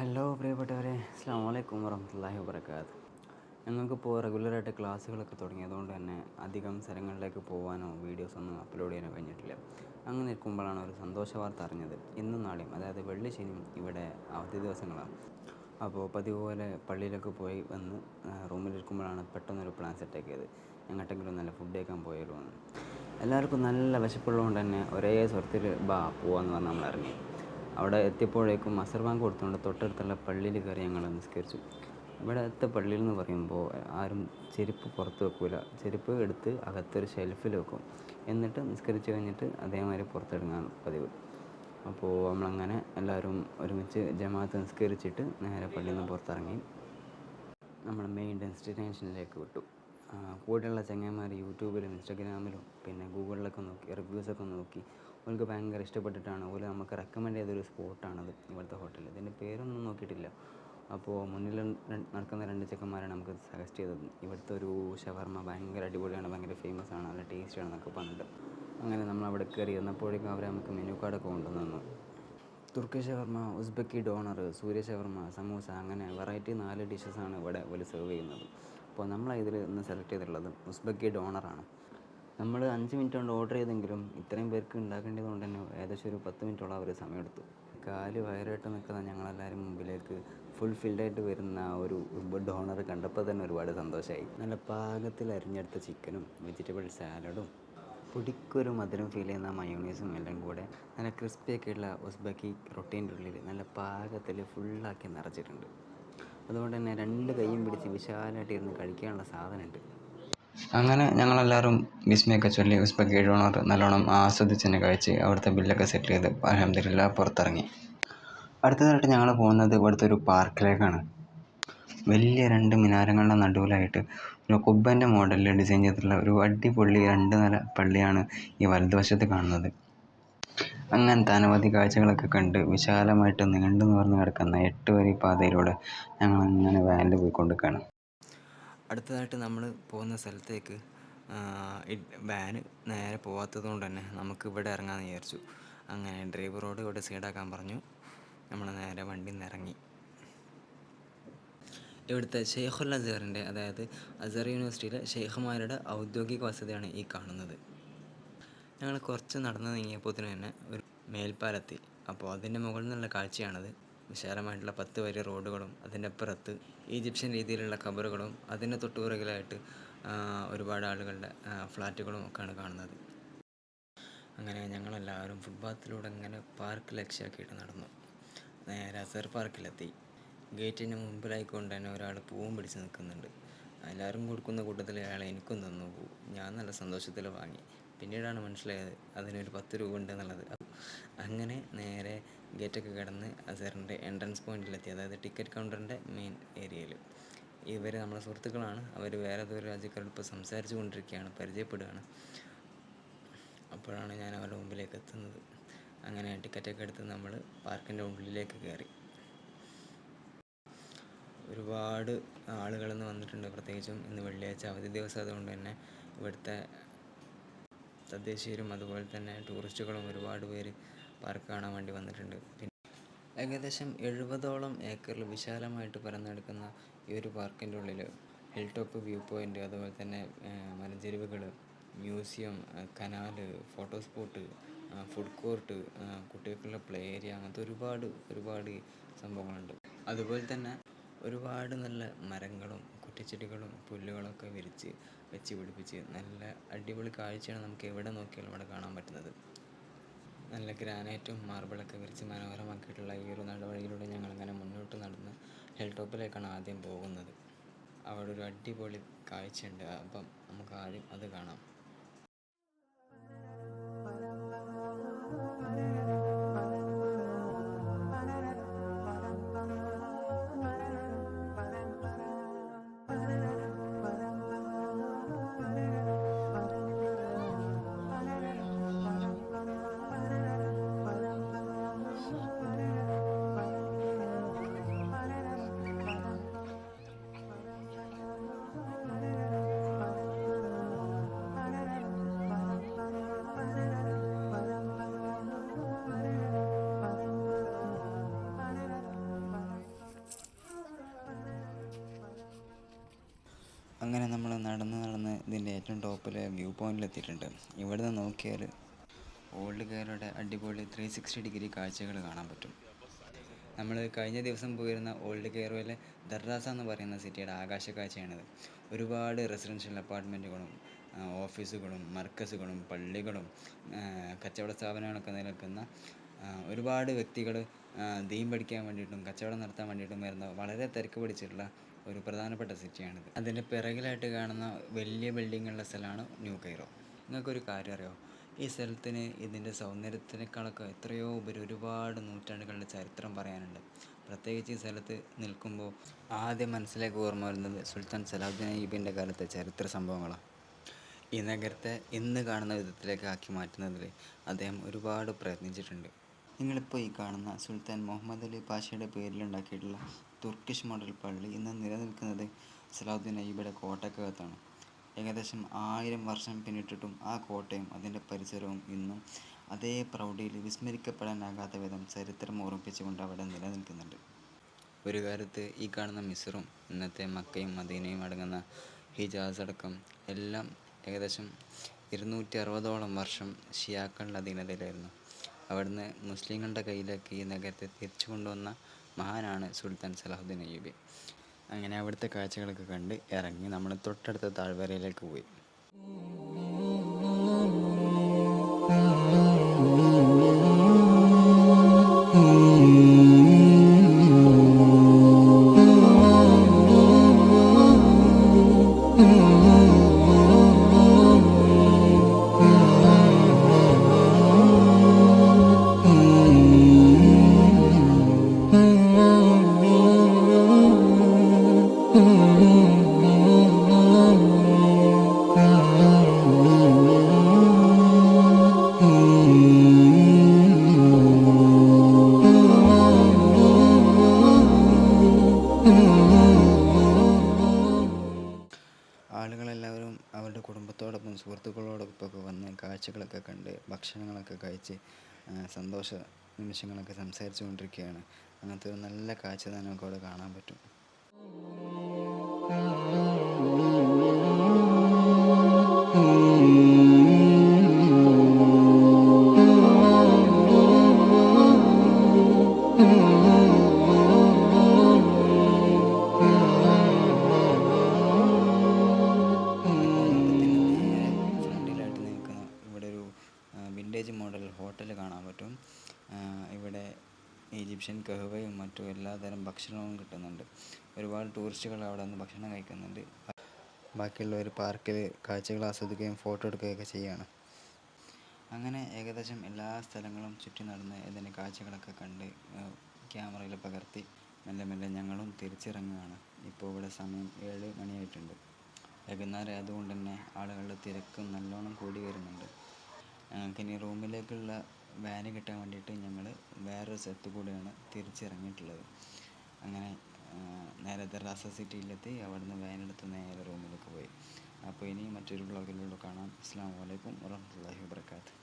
Hello പ്രിയപ്പെട്ടവരെ അസ്സാം വലൈക്കും വറഹമത്തല്ലാഹി വബർക്കാത്ത് ഞങ്ങൾക്കിപ്പോൾ റെഗുലറായിട്ട് ക്ലാസ്സുകളൊക്കെ തുടങ്ങിയതുകൊണ്ട് തന്നെ അധികം സ്ഥലങ്ങളിലേക്ക് പോകാനോ വീഡിയോസ് ഒന്നും അപ്ലോഡ് ചെയ്യാനോ കഴിഞ്ഞിട്ടില്ല. അങ്ങനെ നിൽക്കുമ്പോഴാണ് ഒരു സന്തോഷ വാർത്ത അറിഞ്ഞത്. ഇന്നും നാളെയും അതായത് വെള്ളി ശനിയും ഇവിടെ അവധി ദിവസങ്ങളാണ്. അപ്പോൾ പതിവ് പോലെ പള്ളിയിലൊക്കെ പോയി വന്ന് റൂമിലിരിക്കുമ്പോഴാണ് പെട്ടെന്നൊരു പ്ലാൻ സെറ്റാക്കിയത് എങ്ങോട്ടെങ്കിലും നല്ല ഫുഡ് കഴിക്കാൻ പോയാലോ എന്ന്. എല്ലാവർക്കും നല്ല വിശപ്പുള്ളതുകൊണ്ട് തന്നെ ഒരേ സ്വരത്തിൽ ബാ പോവാന്ന് പറഞ്ഞ് നമ്മൾ ഇറങ്ങി. അവിടെ എത്തിയപ്പോഴേക്കും അസർ ബാങ്ക് കൊടുത്തുകൊണ്ട് തൊട്ടടുത്തുള്ള പള്ളിയിൽ കയറി ഞങ്ങൾ നിസ്കരിച്ചു. ഇവിടുത്തെ പള്ളിയിൽ എന്ന് പറയുമ്പോൾ ആരും ചെരുപ്പ് പുറത്ത് വെക്കില്ല ചെരുപ്പ് എടുത്ത് അകത്തൊരു ഷെൽഫിൽ വെക്കും. എന്നിട്ട് നിസ്കരിച്ച് കഴിഞ്ഞിട്ട് അതേമാതിരി പുറത്തിടുന്നതാണ് പതിവ്. അപ്പോൾ നമ്മളങ്ങനെ എല്ലാവരും ഒരുമിച്ച് ജമാഅത്ത് നിസ്കരിച്ചിട്ട് നേരെ പള്ളിയിൽ നിന്ന് പുറത്തിറങ്ങി. നമ്മൾ മെയിൻ ഡെസ്റ്റിനേഷനിലേക്ക് വിട്ടു. കൂടെയുള്ള ചങ്ങന്മാർ യൂട്യൂബിലും ഇൻസ്റ്റാഗ്രാമിലും പിന്നെ ഗൂഗിളിലൊക്കെ നോക്കി റിവ്യൂസൊക്കെ നോക്കി. അവർക്ക് ഭയങ്കര ഇഷ്ടപ്പെട്ടിട്ടാണ്. ഓൽ നമുക്ക് റെക്കമെൻഡ് ചെയ്തൊരു സ്പോട്ടാണത് ഇവിടുത്തെ ഹോട്ടൽ ഇതിന്റെ പേരൊന്നും നോക്കിയിട്ടില്ല. അപ്പോൾ മുന്നിൽ നടക്കുന്ന രണ്ട് ചെക്കന്മാരാണ് നമുക്ക് സജസ്റ്റ് ചെയ്തത്. ഇവിടുത്തെ ഒരു ഷവർമ്മ ഭയങ്കര അടിപൊളിയാണ് ഭയങ്കര ഫേമസ് ആണ് നല്ല ടേസ്റ്റിയാണ് എന്നൊക്കെ പറഞ്ഞിട്ട്. അങ്ങനെ നമ്മൾ അവിടെ കയറി വന്നപ്പോഴേക്കും അവർ നമുക്ക് മെനു കാർഡൊക്കെ കൊണ്ടുവന്നു തുർക്കി ഷവർമ്മ ഉസ്ബെക്കി ഡോണർ സൂര്യ ഷവർമ്മ സമൂസ അങ്ങനെ വെറൈറ്റി നാല് ഡിഷസാണ് ഇവിടെ ഒരു സെർവ് ചെയ്യുന്നത്. അപ്പോൾ നമ്മൾ ഇതിൽ ഇന്ന് സെലക്ട് ചെയ്തിട്ടുള്ളത് ഉസ്ബെക്കി ഡോണറാണ്. നമ്മൾ അഞ്ച് മിനിറ്റ് കൊണ്ട് ഓർഡർ ചെയ്തെങ്കിലും ഇത്രയും പേർക്ക് ഉണ്ടാക്കേണ്ടത് കൊണ്ട് തന്നെ ഏകദേശം ഒരു പത്ത് മിനിറ്റോളം അവർ സമയമെടുത്തു. കാൽ വയറായിട്ട് നിൽക്കുന്ന ഞങ്ങളെല്ലാവരും മുമ്പിലേക്ക് ഫുൾ ഫിൽഡായിട്ട് വരുന്ന ഒരു ഡോണർ കണ്ടപ്പോൾ തന്നെ ഒരുപാട് സന്തോഷമായി നല്ല പാകത്തിൽ അരിഞ്ഞെടുത്ത ചിക്കനും വെജിറ്റബിൾ സാലഡും പൊടിക്കൊരു മധുരം ഫീൽ ചെയ്യുന്ന മയോണൈസും എല്ലാം കൂടെ നല്ല ക്രിസ്പി ഉള്ള ഉസ്ബക്കി റൊട്ടീന്റെ ഉള്ളിൽ നല്ല പാകത്തിൽ ഫുള്ളാക്കി നിറച്ചിട്ടുണ്ട്. അതുകൊണ്ട് തന്നെ രണ്ട് കൈയും പിടിച്ച് വിശാലമായിട്ട് ഇരുന്ന് കഴിക്കാനുള്ള സാധനമുണ്ട്. അങ്ങനെ ഞങ്ങളെല്ലാവരും വിസ്മയൊക്കെ ചൊല്ലി ഉസ്ബക്കി കീഴോണർ നല്ലോണം ആസ്വദിച്ച് തന്നെ കഴിച്ച് അവിടുത്തെ ബില്ലൊക്കെ സെറ്റ് ചെയ്ത് അലഹമില്ല പുറത്തിറങ്ങി. അടുത്തതായിട്ട് ഞങ്ങൾ പോകുന്നത് ഇവിടുത്തെ ഒരു പാർക്കിലേക്കാണ്. വലിയ രണ്ട് മിനാരങ്ങളുടെ നടുവിലായിട്ട് ഒരു കുബ്ബന്റെ മോഡലിൽ ഡിസൈൻ ചെയ്തിട്ടുള്ള ഒരു അടിപൊളി രണ്ട് നില പള്ളിയാണ് ഈ വലതുവശത്ത് കാണുന്നത്. അങ്ങനത്തെ അനവധി കാഴ്ചകളൊക്കെ കണ്ട് വിശാലമായിട്ട് നീണ്ടു നിവർന്ന് കിടക്കുന്ന എട്ട് വരി പാതയിലൂടെ ഞങ്ങൾ അങ്ങനെ വാനിൽ പോയിക്കൊണ്ടിരിക്കുകയാണ്. അടുത്തതായിട്ട് നമ്മൾ പോകുന്ന സ്ഥലത്തേക്ക് വാന് നേരെ പോകാത്തത് കൊണ്ട് തന്നെ നമുക്ക് ഇവിടെ ഇറങ്ങാമെന്ന് വിചാരിച്ചു. അങ്ങനെ ഡ്രൈവറോട് ഇവിടെ സൈഡാക്കാൻ പറഞ്ഞു. നമ്മൾ നേരെ വണ്ടി നിന്ന് ഇറങ്ങി. ഇവിടുത്തെ ഷെയ്ഖുൽ അസറിന്റെ അതായത് അസർ യൂണിവേഴ്സിറ്റിയിലെ ഷെയ്ഖുമാരുടെ ഔദ്യോഗിക വസതിയാണ് ഈ കാണുന്നത്. ഞങ്ങൾ കുറച്ച് നടന്ന് നീങ്ങിയപ്പോൾ തന്നെ ഒരു മേൽപ്പാലത്തിൽ അപ്പോൾ അതിന്റെ മുകളിൽ നിന്നുള്ള കാഴ്ചയാണത്. വിശാലമായിട്ടുള്ള പത്ത് വരി റോഡുകളും അതിന്റെ അപ്പുറത്ത് ഈജിപ്ഷ്യൻ രീതിയിലുള്ള കബറുകളും അതിന്റെ തൊട്ടുപുറകിലായിട്ട് ഒരുപാട് ആളുകളുടെ ഫ്ലാറ്റുകളും ഒക്കെയാണ് കാണുന്നത്. അങ്ങനെ ഞങ്ങളെല്ലാവരും ഫുട്പാത്തിലൂടെ ഇങ്ങനെ പാർക്ക് ലക്ഷ്യമാക്കിയിട്ട് നടന്നു. നേരെ അസർ പാർക്കിലെത്തി. ഗേറ്റിന് മുമ്പിലായിക്കൊണ്ട് തന്നെ ഒരാൾ പൂവും പിടിച്ച് നിൽക്കുന്നുണ്ട്. എല്ലാവരും കൊടുക്കുന്ന കൂട്ടത്തിൽ അയാൾ എനിക്കും തന്നു. പൂ ഞാൻ നല്ല സന്തോഷത്തിൽ വാങ്ങി. പിന്നീടാണ് മനസ്സിലായത് അതിനൊരു പത്ത് രൂപ ഉണ്ട് എന്നുള്ളത് അങ്ങനെ നേരെ ഗേറ്റൊക്കെ കടന്ന് അസറിന്റെ എൻട്രൻസ് പോയിന്റിലെത്തി അതായത് ടിക്കറ്റ് കൗണ്ടറിന്റെ മെയിൻ ഏരിയയിൽ ഇവർ നമ്മളെ സുഹൃത്തുക്കളാണ്. അവർ വേറെ ഏതൊരു രാജ്യക്കാരോട് ഇപ്പോൾ സംസാരിച്ചു കൊണ്ടിരിക്കുകയാണ്. പരിചയപ്പെടുകയാണ്. അപ്പോഴാണ് ഞാൻ അവരുടെ മുമ്പിലേക്ക് എത്തുന്നത്. അങ്ങനെ ടിക്കറ്റൊക്കെ എടുത്ത് നമ്മൾ പാർക്കിന്റെ ഉള്ളിലേക്ക് കയറി. ഒരുപാട് ആളുകളെന്ന് വന്നിട്ടുണ്ട്. പ്രത്യേകിച്ചും ഇന്ന് വെള്ളിയാഴ്ച അവധി ദിവസം അതുകൊണ്ട് തന്നെ ഇവിടുത്തെ തദ്ദേശീയരും അതുപോലെ തന്നെ ടൂറിസ്റ്റുകളും ഒരുപാട് പേര് പാർക്ക് കാണാൻ വേണ്ടി വന്നിട്ടുണ്ട്. പിന്നെ ഏകദേശം എഴുപതോളം ഏക്കറിൽ വിശാലമായിട്ട് പരന്നെടുക്കുന്ന ഈ ഒരു പാർക്കിന്റെ ഉള്ളിൽ ഹിൽ ടോപ്പ് വ്യൂ പോയിന്റ് അതുപോലെ തന്നെ മലഞ്ചെരുവുകൾ museum canal photo spot food court കുട്ടികൾക്കുള്ള പ്ലേ ഏരിയ അങ്ങനത്തെ ഒരുപാട് ഒരുപാട് സംഭവങ്ങളുണ്ട്. അതുപോലെ തന്നെ ഒരുപാട് നല്ല മരങ്ങളും കുറ്റിച്ചെടികളും പുല്ലുകളൊക്കെ വിരിച്ച് വെച്ച് പിടിപ്പിച്ച് നല്ല അടിപൊളി കാഴ്ചയാണ് നമുക്ക് എവിടെ നോക്കിയാലും അവിടെ കാണാൻ പറ്റുന്നത്. നല്ല ഗ്രാനൈറ്റും മാർബിളൊക്കെ വിരിച്ച് മനോഹരമാക്കിയിട്ടുള്ള ഈ ഒരു നടവഴിയിലൂടെ ഞങ്ങളിങ്ങനെ മുന്നോട്ട് നടന്ന് ഹിൽ ടോപ്പിലേക്കാണ് ആദ്യം പോകുന്നത്. അവിടെ ഒരു അടിപൊളി കാഴ്ചയുണ്ട്. അപ്പം നമുക്ക് ആദ്യം അത് കാണാം. ഏറ്റവും ടോപ്പിലെ വ്യൂ പോയിന്റിൽ എത്തിയിട്ടുണ്ട്. ഇവിടെ നിന്ന് നോക്കിയാൽ ഓൾഡ് കെയറുടെ അടിപൊളി ത്രീ സിക്സ്റ്റി ഡിഗ്രി കാഴ്ചകൾ കാണാൻ പറ്റും. നമ്മൾ കഴിഞ്ഞ ദിവസം പോയിരുന്ന ഓൾഡ് കെയർവേലെ ദർദാസ എന്ന് പറയുന്ന സിറ്റിയുടെ ആകാശ കാഴ്ചയാണിത് ഒരുപാട് റെസിഡൻഷ്യൽ അപ്പാർട്ട്മെന്റുകളും ഓഫീസുകളും മർക്കസുകളും പള്ളികളും കച്ചവട സ്ഥാപനങ്ങളൊക്കെ നിലനിൽക്കുന്ന ഒരുപാട് വ്യക്തികൾ ദീം പഠിക്കാൻ വേണ്ടിയിട്ടും കച്ചവടം നടത്താൻ വേണ്ടിയിട്ടും വരുന്ന വളരെ തിരക്ക് പിടിച്ചിട്ടുള്ള ഒരു പ്രധാനപ്പെട്ട സിറ്റിയാണിത്. അതിന്റെ പിറകിലായിട്ട് കാണുന്ന വലിയ ബിൽഡിങ്ങുള്ള സ്ഥലമാണ് ന്യൂ കൈറോ നിങ്ങൾക്കൊരു കാര്യം അറിയോ? ഈ സ്ഥലത്തിന് ഇതിന്റെ സൗന്ദര്യത്തിനേക്കാളൊക്കെ എത്രയോ ഉപരി ഒരുപാട് നൂറ്റാണ്ടുകളുടെ ചരിത്രം പറയാനുണ്ട്. പ്രത്യേകിച്ച് ഈ സ്ഥലത്ത് നിൽക്കുമ്പോൾ ആദ്യം മനസ്സിലേക്ക് ഓർമ്മ വരുന്നത് സുൽത്താൻ സലാഹുദ്ദീൻ അയ്യൂബിന്റെ കാലത്തെ ചരിത്ര സംഭവങ്ങളാണ്. ഈ നഗരത്തെ ഇന്ന് കാണുന്ന വിധത്തിലേക്ക് ആക്കി മാറ്റുന്നതിൽ അദ്ദേഹം ഒരുപാട് പ്രയത്നിച്ചിട്ടുണ്ട്. നിങ്ങളിപ്പോൾ ഈ കാണുന്ന സുൽത്താൻ മുഹമ്മദ് അലി പാഷയുടെ പേരിലുണ്ടാക്കിയിട്ടുള്ള തുർക്കിഷ് മോഡൽ പള്ളി ഇന്ന് നിലനിൽക്കുന്നത് സലാഹുദ്ദീൻ അയ്യൂബിയുടെ കോട്ടക്കകത്താണ്. ഏകദേശം ആയിരം വർഷം പിന്നിട്ടിട്ടും ആ കോട്ടയും അതിന്റെ പരിസരവും ഇന്നും അതേ പ്രൗഢിയിൽ വിസ്മരിക്കപ്പെടാനാകാത്ത വിധം ചരിത്രം ഓർമ്മിപ്പിച്ചുകൊണ്ട് അവിടെ നിലനിൽക്കുന്നുണ്ട്. ഒരു കാലത്ത് ഈ കാണുന്ന മിസറും ഇന്നത്തെ മക്കയും മദീനയും അടങ്ങുന്ന ഹിജാസ് അടക്കം എല്ലാം ഏകദേശം ഇരുന്നൂറ്റി അറുപതോളം വർഷം ഷിയാക്കളുടെ അധീനതയിലായിരുന്നു. അവിടുന്ന് മുസ്ലിങ്ങളുടെ കയ്യിലേക്ക് ഈ നഗരത്തെ തിരിച്ചു കൊണ്ടുവന്ന മഹാനാണ് സുൽത്താൻ സലാഹുദ്ദീൻ അയ്യൂബി. അങ്ങനെ അവിടുത്തെ കാഴ്ചകളൊക്കെ കണ്ട് ഇറങ്ങി നമ്മൾ തൊട്ടടുത്ത താഴ്വരയിലേക്ക് പോയി. ആളുകളെല്ലാവരും അവരുടെ കുടുംബത്തോടൊപ്പം സുഹൃത്തുക്കളോടൊപ്പം ഒക്കെ വന്ന് കാഴ്ചകളൊക്കെ കണ്ട് ഭക്ഷണങ്ങളൊക്കെ കഴിച്ച് സന്തോഷ നിമിഷങ്ങളൊക്കെ സംസാരിച്ചു കൊണ്ടിരിക്കുകയാണ്. അങ്ങനത്തെ ഒരു നല്ല കാഴ്ച തന്നെ നമുക്ക് അവിടെ കാണാൻ പറ്റും. വിന്റേജ് മോഡൽ ഹോട്ടൽ കാണാൻ പറ്റും. ഇവിടെ ഈജിപ്ഷ്യൻ കഹ്വയും മറ്റും എല്ലാതരം ഭക്ഷണവും കിട്ടുന്നുണ്ട്. ഒരുപാട് ടൂറിസ്റ്റുകൾ അവിടെ നിന്ന് ഭക്ഷണം കഴിക്കുന്നുണ്ട്. ബാക്കിയുള്ളവർ പാർക്കിൽ കാഴ്ചകൾ ആസ്വദിക്കുകയും ഫോട്ടോ എടുക്കുകയൊക്കെ ചെയ്യുകയാണ് അങ്ങനെ ഏകദേശം എല്ലാ സ്ഥലങ്ങളും ചുറ്റി നടന്ന് ഇതിന്റെ കാഴ്ചകളൊക്കെ കണ്ട് ക്യാമറയിൽ പകർത്തി മെല്ലെ മെല്ലെ ഞങ്ങളും തിരിച്ചിറങ്ങുകയാണ്. ഇപ്പോൾ ഇവിടെ സമയം ഏഴ് മണിയായിട്ടുണ്ട്. വൈകുന്നേരം അതുകൊണ്ട് തന്നെ ആളുകളുടെ തിരക്കും നല്ലോണം കൂടി വരുന്നുണ്ട്. ഞങ്ങൾക്ക് ഇനി റൂമിലേക്കുള്ള വാന് കിട്ടാൻ വേണ്ടിയിട്ട് ഞങ്ങൾ വേറൊരു സ്ഥലത്ത് കൂടെയാണ് തിരിച്ചിറങ്ങിയിട്ടുള്ളത്. അങ്ങനെ നേരെ ദറാസ സിറ്റിയിലെത്തി അവിടുന്ന് വാനെടുത്ത് നേരെ റൂമിലേക്ക് പോയി. അപ്പോൾ ഇനി മറ്റൊരു ബ്ലോഗിലൂടെ കാണാം. അസ്സാം വലൈക്കും വറഹമുല്ലാ വാബർക്കാത്തു